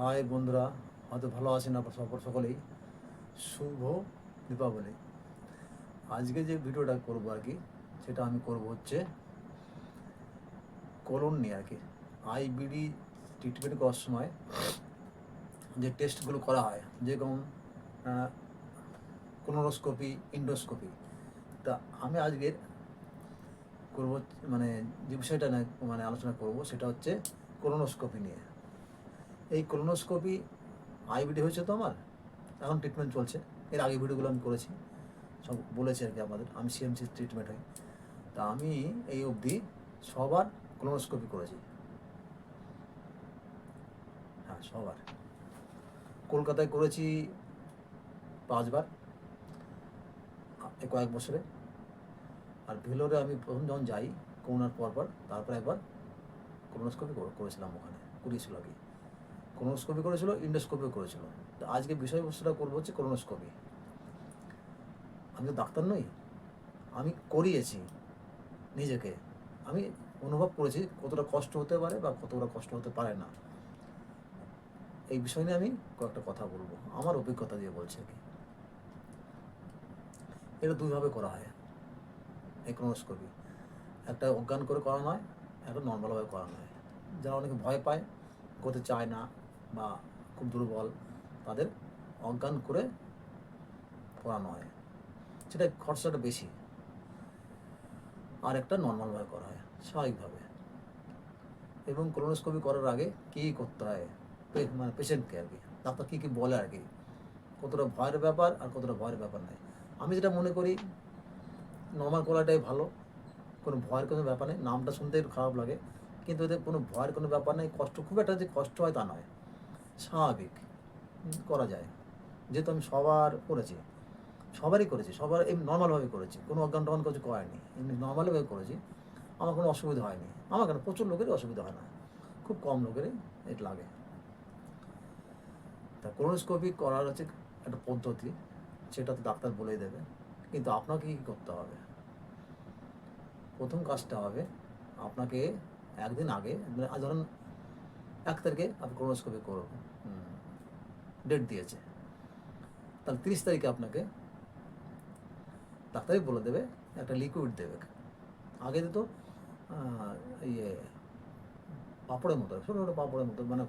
High বন্ধুরা, হয়তো ভালো আছেন আপনার সকল সকলেই। শুভ দীপাবলি। আজকে যে ভিডিওটা করব আর কি, সেটা আমি করব হচ্ছে কোলন নিয়ে আর কি। আইবিডি ট্রিটমেন্ট করার সময় যে টেস্টগুলো করা হয়, যেরকম কোলোনোস্কোপি ইন্ডোস্কোপি তা আমি আজকের করব মানে যে বিষয়টা মানে আলোচনা করব, সেটা হচ্ছে কোলোনোস্কোপি নিয়ে। এই কোলোনোস্কোপি আইবিডি হয়েছে তো আমার, এখন ট্রিটমেন্ট চলছে। এর আগে ভিডিওগুলো আমি করেছি। সব বলেছে আর কি আমাদের। আমি সিএমসি ট্রিটমেন্ট হই। তা আমি এই অবধি সবার কোলোনোস্কোপি করেছি। হ্যাঁ সবার। কলকাতায় করেছি পাঁচবার কয়েক বছরে। আর ভেলোরে আমি প্রথম যখন যাই, করোনার পর পর তারপর একবার কোলোনোস্কোপি করেছিলাম ওখানে করিয়েছিল আর কি। কোলোনোস্কোপি করেছিল ইন্ডোস্কোপিও করেছিল। তো আজকে বিষয়বস্তুটা করব হচ্ছে কোলোনোস্কোপি আমি তো ডাক্তার নই, আমি করিয়েছি নিজেকে। আমি অনুভব করেছি কতটা কষ্ট হতে পারে বা কতটা কষ্ট হতে পারে না। এই বিষয় নিয়ে আমি কয়েকটা কথা বলব, আমার অভিজ্ঞতা দিয়ে বলছি কি। এটা দুইভাবে করা হয়, এই কোলোনোস্কোপি একটা অজ্ঞান করে করানো হয়, একটা নর্মালভাবে করানো হয়। যারা অনেকে ভয় পায় করতে চায় না বা খুব দুর্বল তাদের অজ্ঞান করে করানো হয়। সেটা খরচাটা বেশি। আর একটা নর্মালভাবে করা হয়, স্বাভাবিকভাবে। এবং কোলোনোস্কোপি করার আগে কী করতে হয়? মানে পেশেন্টকে আর কি, ডাক্তার কী কী বলে আর কি? কতটা ভয়ের ব্যাপার আর কতটা ভয়ের ব্যাপার নাই। আমি যেটা মনে করি নর্মাল করাটাই ভালো। কোনো ভয়ের কোনো ব্যাপার নেই, নামটা শুনতে খারাপ লাগে। কিন্তু এতে কোনো ভয়ের কোনো ব্যাপার নেই, কষ্ট, খুব একটা যে কষ্ট হয় তা নয়। স্বাভাবিক। করা যায়। যেহেতু আমি সবার করেছি, সবারই করেছি, সবার এমনি নর্মালভাবে করেছি, কোনো অজ্ঞান টজ্ঞান কিছু করেনি এমনি নর্মালভাবে করেছি, আমার কোনো অসুবিধা হয়নি। আমার কেন, প্রচুর লোকেরই অসুবিধা হয় না, খুব কম লোকেরই এটা লাগে। তা কোলোনোস্কোপি করার হচ্ছে একটা পদ্ধতি, সেটা তো ডাক্তার বলেই দেবে, কিন্তু আপনাকে কী করতে হবে? প্রথম কাজটা হবে, আপনাকে একদিন আগে মানে ধরুন এক তারিখে আপনি কোলোনোস্কোপি করুন। ডেট দিয়েছে। তাহলে তিরিশ তারিখে আপনাকে ডাক্তারই বলে দেবে, একটা লিকুইড দেবে। আগে দিত ইয়ে পাপড়ের মতো, ছোটো ছোটো পাপড়ের মতো মানে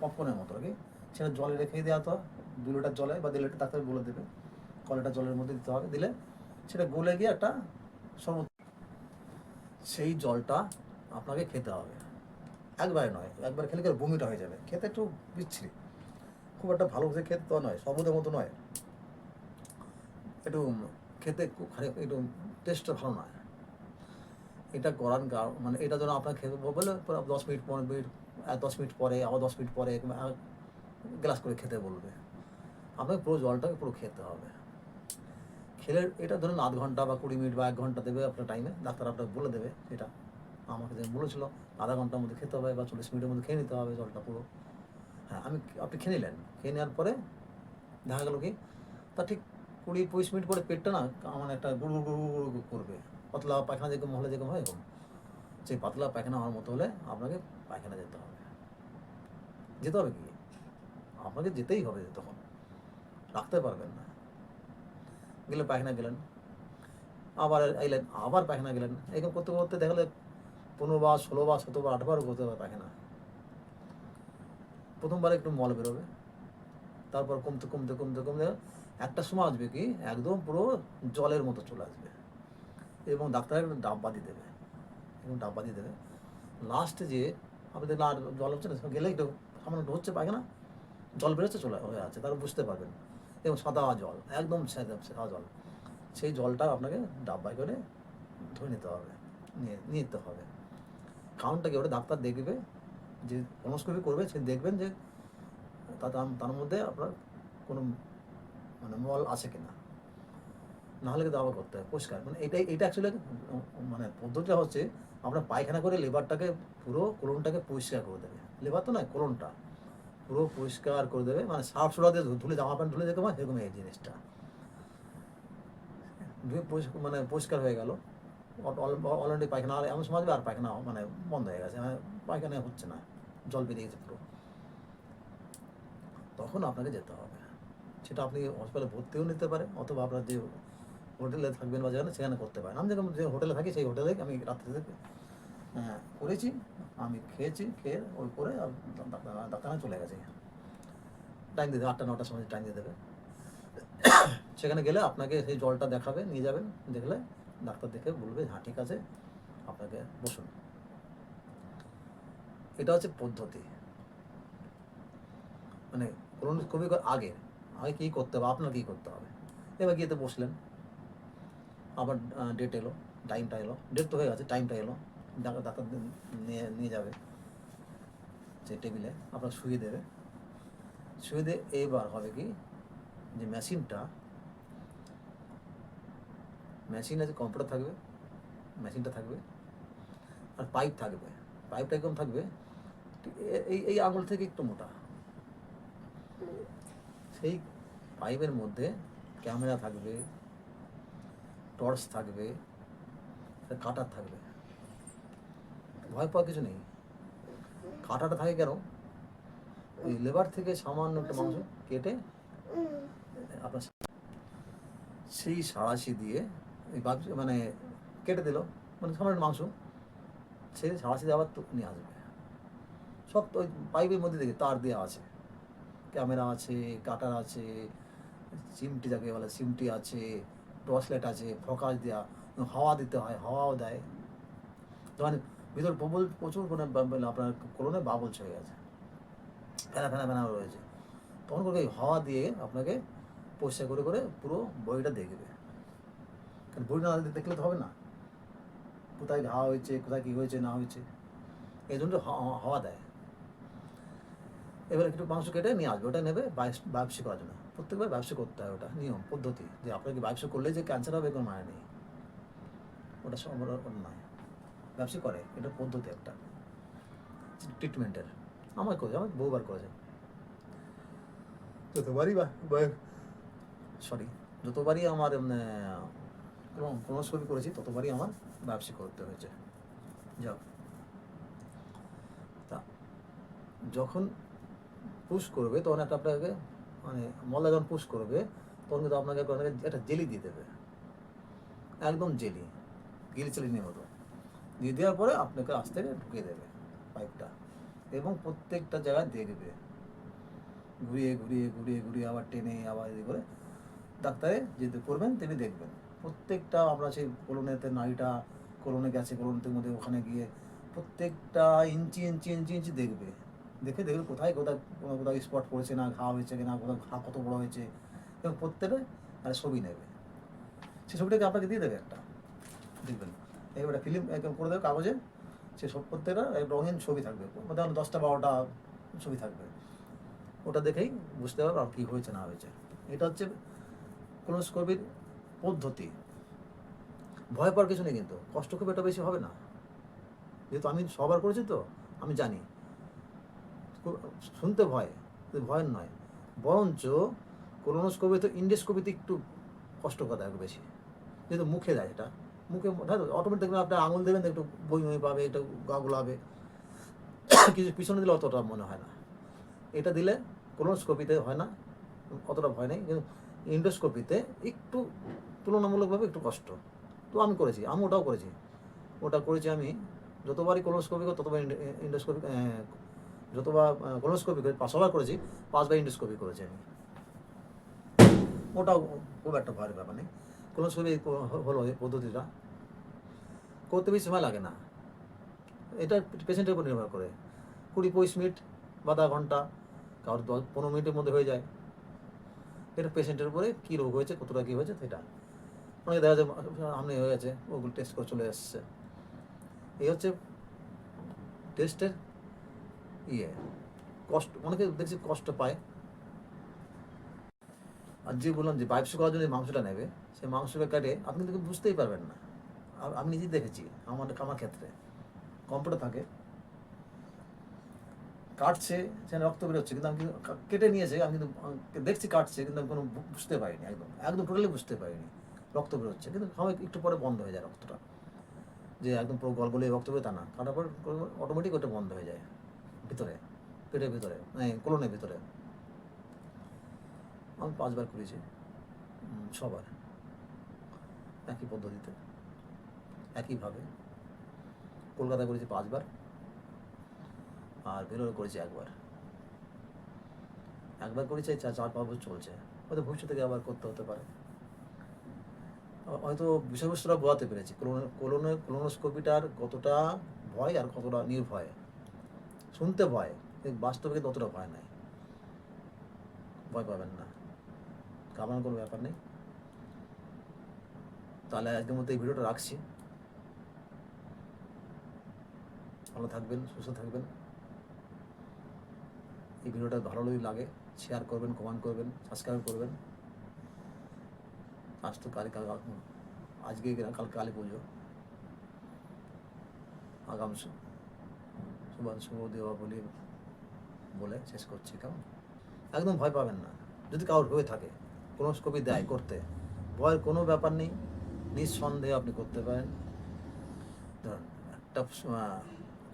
পপকর্নের মতো আর কি। সেটা জলে রেখে দেওয়া তো, দু লিটার জলে বা দু লিটার ডাক্তার বলে দেবে ক লিটার জলের মধ্যে দিতে হবে, দিলে সেটা গলে গিয়ে একটা শরবত সেই জলটা আপনাকে খেতে হবে। একবারে নয়, একবার খেলে গেলে বমিটা হয়ে যাবে। খেতে একটু বিচ্ছিরি। খুব একটা ভালো করে খেতে তো নয় শরবতের মতো নয়। একটু খেতে খুব খারাপ একটু টেস্টটা ভালো নয়। এটা করার কারণ মানে এটা যেন আপনার খেতে বলে দশ মিনিট পনেরো মিনিট দশ মিনিট পরে, আবার দশ মিনিট পরে গ্লাস করে খেতে বলবে। আপনাকে পুরো জলটাকে পুরো খেতে হবে। খেলে এটা ধরুন আধ ঘণ্টা বা কুড়ি মিনিট বা এক ঘণ্টা দেবে আপনার টাইমে ডাক্তার আপনাকে বলে দেবে এটা আমাকে যে বলেছিল, আধা ঘণ্টার মধ্যে খেতে হবে বা চল্লিশ মিনিটের মধ্যে খেয়ে নিতে হবে জলটা পুরো। হ্যাঁ আমি আপনি খেয়ে নিলেন। খেয়ে নেওয়ার পরে দেখা গেল কি, তা ঠিক কুড়ি পঁচিশ মিনিট পরে পেটটা না আমার একটা গুড় গুড় গুড় করবে। পাতলা পায়খানা যেরকম হলে যেরকম হয় এরকম। সেই পাতলা পায়খানা হওয়ার মতো হলে আপনাকে পায়খানা যেতে হবে। যেতে হবে কি? আপনাকে যেতেই হবে তখন। রাখতে পারবেন না। গেলে পায়খানা গেলেন। আবার এলেন, আবার পায়খানা গেলেন। এরকম করতে করতে দেখালে পনেরো বার ষোলো বার সতেরো বার আটবার করতে হবে পায়খানা প্রথমবার একটু মল বেরোবে, তারপর কমতে কমতে কমতে কমতে একটা সময় আসবে কি, একদম পুরো জলের মতো চলে আসবে। এবং ডাক্তার একটু ডাব্বা দিয়ে দেবে, এবং ডাব্বা দিয়ে দেবে। লাস্টে যে আপনি দেখলেন আর জল হচ্ছে না গেলে একটু সামান্য হচ্ছে পায়খানা জল বেরোচ্ছে, চলে হয়ে আছে, তারপর বুঝতে পারবেন। এবং সাদা জল, একদম সাদা জল। সেই জলটা আপনাকে ডাব্বায় করে ধরে নিতে হবে নিয়ে নিতে হবে। কারণটা কি ওটা ডাক্তার দেখবে, যে কনস্কোপি করবে সে দেখবেন যে তার- মধ্যে আপনার কোনো মানে মল আছে কিনা। নাহলে কিন্তু আবার করতে হবে পরিষ্কার। মানে এটাই, এটা অ্যাকচুয়ালি মানে পদ্ধতিটা হচ্ছে আপনার পায়খানা করে লেবারটাকে পুরো কোলনটাকে পরিষ্কার করে দেবে। লেবার তো নয় কোলনটা পুরো পরিষ্কার করে দেবে মানে সাফ সুরা দিয়ে ধুলে, জামা প্যান্ট ধুলে যেরকম হয় সেরকম এই জিনিসটা। ধুয়ে মানে পরিষ্কার হয়ে গেল। অলরেডি পায়খানা আর এমন সময় আর পায়খানা মানে বন্ধ হয়ে গেছে। মানে পায়খানা হচ্ছে না। জল বেরিয়ে গেছে পুরো। তখন আপনাকে যেতে হবে। সেটা আপনি হসপিটালে ভর্তিও নিতে পারেন অথবা আপনার যে হোটেলে থাকবেন বা যেখানে সেখানে করতে পারেন। আমি যেরকম যে হোটেলে থাকি সেই হোটেলে আমি রাত্রি থেকে হ্যাঁ, করেছি। আমি খেয়েছি খেয়ে ওই করে আর ডাক্তার- ডাক্তারখানায় চলে গেছে। টাইম দিয়ে দেবে আটটা নটার সময় টাইম দিয়ে দেবে। সেখানে গেলে আপনাকে সেই জলটা দেখাবে নিয়ে যাবেন দেখলে ডাক্তার দেখে বলবে হ্যাঁ ঠিক আছে, আপনাকে বসুন। এটা হচ্ছে পদ্ধতি। মানে কোলোনোস্কোপি আগে আগে কী করতে হবে, আপনার কী করতে হবে? এবার গিয়ে তো বসলেন। আবার ডেট এলো টাইমটা এলো ডেট তো হয়ে গেছে টাইমটা এলো, ডাক্তার ডাক্তার নিয়ে নিয়ে যাবে সেই টেবিলে আপনার শুয়ে দেবে। শুয়ে দিয়ে এবার হবে কি, যে মেশিনটা মেশিন আছে কম্পিউটার থাকবে মেশিনটা থাকবে আর পাইপ থাকবে পাইপটা একদম থাকবে এই এই আঙুল থেকে একটু মোটা। সেই পাইপের মধ্যে ক্যামেরা থাকবে টর্চ থাকবে কাটার থাকবে। ভয় পাওয়ার কিছু নেই। কাটাটা থাকে কেন? ওই লেবার থেকে সামান্য একটা মাংস কেটে আপনার সেই সাঁড়াশি দিয়ে বাপ- মানে কেটে দিল। মানে সামান্য মাংস। সাঁড়াশি দিয়ে আবার তো নিয়ে আসবে। সব ওই পাইপের মধ্যে দেখে তার দেওয়া আছে। ক্যামেরা আছে, কাটার আছে চিমটি যাকে বলে চিমটি আছে টর্চ আছে, ফোকাস দেওয়া হাওয়া দিতে হয়, হাওয়াও দেয়। তখন ভিতর প্রবল, প্রচুর মানে মানে আপনার কোলনে বাবল হয়ে গেছে। ফেনা ফেনা ফেনা রয়েছে। তখন করে হাওয়া দিয়ে আপনাকে পরিষ্কার করে করে পুরো বইটা দেখবে। বডিটা না দেখলে তো হবে না। কোথায় ঘা হয়েছে কোথায় কী হয়েছে না হয়েছে এই জন্য হাওয়া হাওয়া দেয়। এবার একটু মাংস কেটে নিয়ে আসবে ওটা নেবে বায়োপসি করার জন্য। প্রত্যেকবার ব্যবসা করতে হয় ওটা নিয়ম পদ্ধতি। যে আপনাকে ব্যবসা করলে যে ক্যান্সার হবে কোনো মানে নেই। ওটা ওটা নয়। ব্যবসা করে এটা পদ্ধতি একটা। ট্রিটমেন্টের আমার করেছে আমার বহুবার করেছে। যতবারই বা সরি যতবারই আমার কোনো ছবি করেছি, ততবারই আমার ব্যবসা করতে হয়েছে। যাক। তা, যখন পুশ করবে, তখন একটা আপনাকে মানে মলা যখন পুশ করবে, তখন কিন্তু আপনাকে একটা জেলি দিয়ে দেবে। একদম জেলি, গিল চেলিনের মতো। দিয়ে দেওয়ার পরে আপনাকে আস্তে ঢুকিয়ে দেবে পাইপটা এবং প্রত্যেকটা জায়গায় দেখবে। ঘুরিয়ে ঘুরিয়ে ঘুরিয়ে ঘুরিয়ে আবার টেনে আবার করে ডাক্তারে যেতে করবেন, তিনি দেখবেন। প্রত্যেকটা, আমরা সেই কোলনেতে নারীটা কোলনে গেছে, কোলনের মধ্যে ওখানে গিয়ে প্রত্যেকটা ইঞ্চি ইঞ্চি ইঞ্চি ইঞ্চি দেখবে। দেখে দেখবে কোথায় কোথায় কোনো কোথাও স্পট পড়েছে না, ঘা হয়েছে কিনা কোথাও ঘা কত বড় হয়েছে। এবং প্রত্যেকটা একটা ছবি নেবে। সেই ছবিটাকে আপনাকে দিয়ে দেবে একটা। দেখবেন। একটা ফিল্ম করে দেবে কাগজে। সে সব প্রত্যেকটা রঙিন ছবি থাকবে। ধরুন দশটা, বারোটা ছবি থাকবে। ওটা দেখেই বুঝতে পারবে আর কী হয়েছে, না হয়েছে। এটা হচ্ছে কোলোস্কোপির পদ্ধতি। ভয় পাওয়ার কিছু নেই কিন্তু, কষ্ট খুব একটা বেশি হবে না। যেহেতু আমি সবার করেছি তো, আমি জানি। শুনতে ভয় ভয়ের নয়। বরঞ্চ কোলোনোস্কোপি তো ইন্ডোস্কোপিতে একটু কষ্টকর একটু বেশি। যেহেতু মুখে দেয় এটা। মুখে অটোমেটিক দেখবেন আপনার আঙুল দেবেন, একটু বই বই পাবে, একটু গা গোলাবে। কিছু পিছনে দিলে অতটা মনে হয় না। এটা দিলে কোলোনোস্কোপিতে হয় না, অতটা ভয় নেই। কিন্তু ইন্ডোস্কোপিতে একটু তুলনামূলকভাবে একটু কষ্ট। তো আমি করেছি, আমি ওটাও করেছি। ওটা করেছি আমি যতবারই কোলোনোস্কোপি করি ততবার ইন্ডোস্কোপি যতবার কোলোনোস্কোপি করি পাঁচবার করেছি, পাঁচবার ইন্ডোস্কোপি করেছি আমি। ওটাও খুব একটা ভয়ের ব্যাপার নেই। কোলোনোস্কোপি হলো এই পদ্ধতিটা। করতে বেশি সময় লাগে না। এটা পেশেন্টের উপর নির্ভর করে। কুড়ি, পঁচিশ মিনিট বা আধা ঘণ্টা, কারোর দশ, পনেরো মিনিটের মধ্যে হয়ে যায়। এটা পেশেন্টের উপরে কী রোগ হয়েছে, কতটা কী হয়েছে, সেটা। অনেকে দেখা যায় সামনে হয়ে গেছে ওগুলো টেস্ট করে চলে আসছে। এই হচ্ছে টেস্টের ইয়ে। কষ্ট অনেকে দেখছি কষ্ট পায়। আর যে বললাম যে বাইপসি করার জন্য মাংসটা নেবে, সেই মাংসটা কাটে আপনি কিন্তু বুঝতেই পারবেন না। আমি নিজেই দেখেছি, আমার আমার ক্ষেত্রে। কম্পিউটার থাকে। কাটছে সেখানে রক্ত বেরোচ্ছে কিন্তু আমি কেটে নিয়েছে, আমি কিন্তু দেখছি কাটছে, কিন্তু আমি কোনো বুঝতে পারিনি, একদম। একদম টোটালি বুঝতে পারিনি। রক্ত বেরোচ্ছে কিন্তু সময় একটু পরে বন্ধ হয়ে যায় রক্তটা। যে একদম পুরো গলগলে রক্ত বেরোয় তা না। কাটার পর অটোমেটিক ওটা বন্ধ হয়ে যায় ভিতরে, পেটের ভিতরে মানে কোলনের ভিতরে। আমি পাঁচবার করেছি। সবার। একই পদ্ধতিতে। একইভাবে। কলকাতা করেছি পাঁচবার। আর বেলোর করেছি একবার। একবার করেছি, চার চার পাঁচ বছর চলছে। হয়তো ভবিষ্যতে আবার করতে হতে পারে। হয়তো বিষয়বস্তুটা বোঝাতে পেরেছি। কোলোনো কোলোনোস্কোপিটার কতটা ভয় আর কতটা নির্ভয়। শুনতে ভয় বাস্তবে ততটা ভয় নাই। ভয় পাবেন না। কামানোর কোনো ব্যাপার নেই। তাহলে আজকের মধ্যে এই ভিডিওটা রাখছি। ভালো থাকবেন, সুস্থ থাকবেন। এই ভিডিওটা ভালো লাগে শেয়ার করবেন কমেন্ট করবেন সাবস্ক্রাইব করবেন। আজ তো কালী আজকে কাল কালী পুজো। আগাম শু- শুভ দেওয়া বলি বলে শেষ করছি, কেমন? একদম ভয় পাবেন না। যদি কারোর হয়ে থাকে কোনো স্কোপি দেয় করতে, ভয়ের কোনো ব্যাপার নেই, নিঃসন্দেহে আপনি করতে পারেন। একটা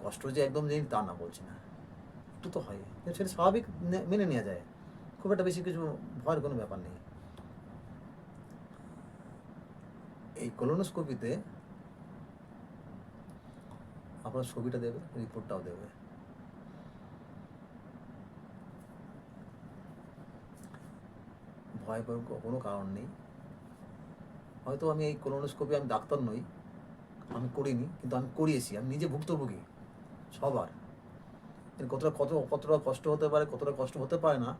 কষ্ট যে একদম যে তা না বলছি না। একটু তো হয়। সেটা স্বাভাবিক মেনে নেওয়া যায়। খুব একটা বেশি কিছু ভয়ের কোনো ব্যাপার নেই। এই কলোনোস্কোপিতে আপনার ছবিটা দেবে রিপোর্টটাও দেবে। ভয় পাওয়ার কোনো কারণ নেই। হয়তো আমি এই কলোনোস্কোপি আমি ডাক্তার নই, আমি করিনি, কিন্তু আমি করিয়েছি, আমি নিজে ভুক্তভোগী, সবার। কতটা কত, কতটা কষ্ট হতে পারে, কতটা কষ্ট হতে পারে না,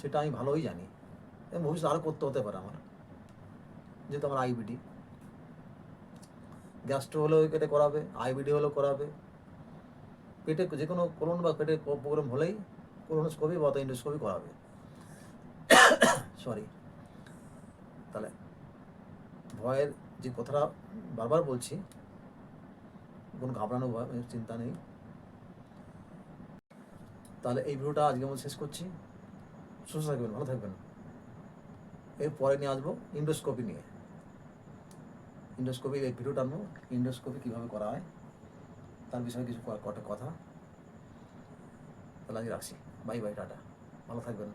সেটা আমি ভালোই জানি। ভবিষ্যতে আরও করতে হতে পারে আমার, যেহেতু আমার আইবিডি গ্যাস্ট্রো হলেও কেটে করাবে আইবিডি হলেও করাবে। পেটে যে কোনো কোলন বা পেটে প্রবলেম হলেই কোলোনোস্কোপি বা ইন্ডোস্কোপি করাবে। সরি। তাহলে ভয়ের যে কথাটা বারবার বলছি, কোনো ঘাবড়ানো চিন্তা নেই। তাহলে এই ভিডিওটা আজকে আমরা শেষ করছি। সুস্থ থাকবেন, ভালো থাকবেন। এর পরে নিয়ে আসব ইন্ডোস্কোপি নিয়ে। ইন্ডোস্কোপির এই ভিডিওটা আনব ইন্ডোস্কোপি কীভাবে করা হয়, তার বিষয়ে কিছু কটা কথা। তাহলে আজকে রাখছি। বাই বাই, টাটা। ভালো থাকবেন।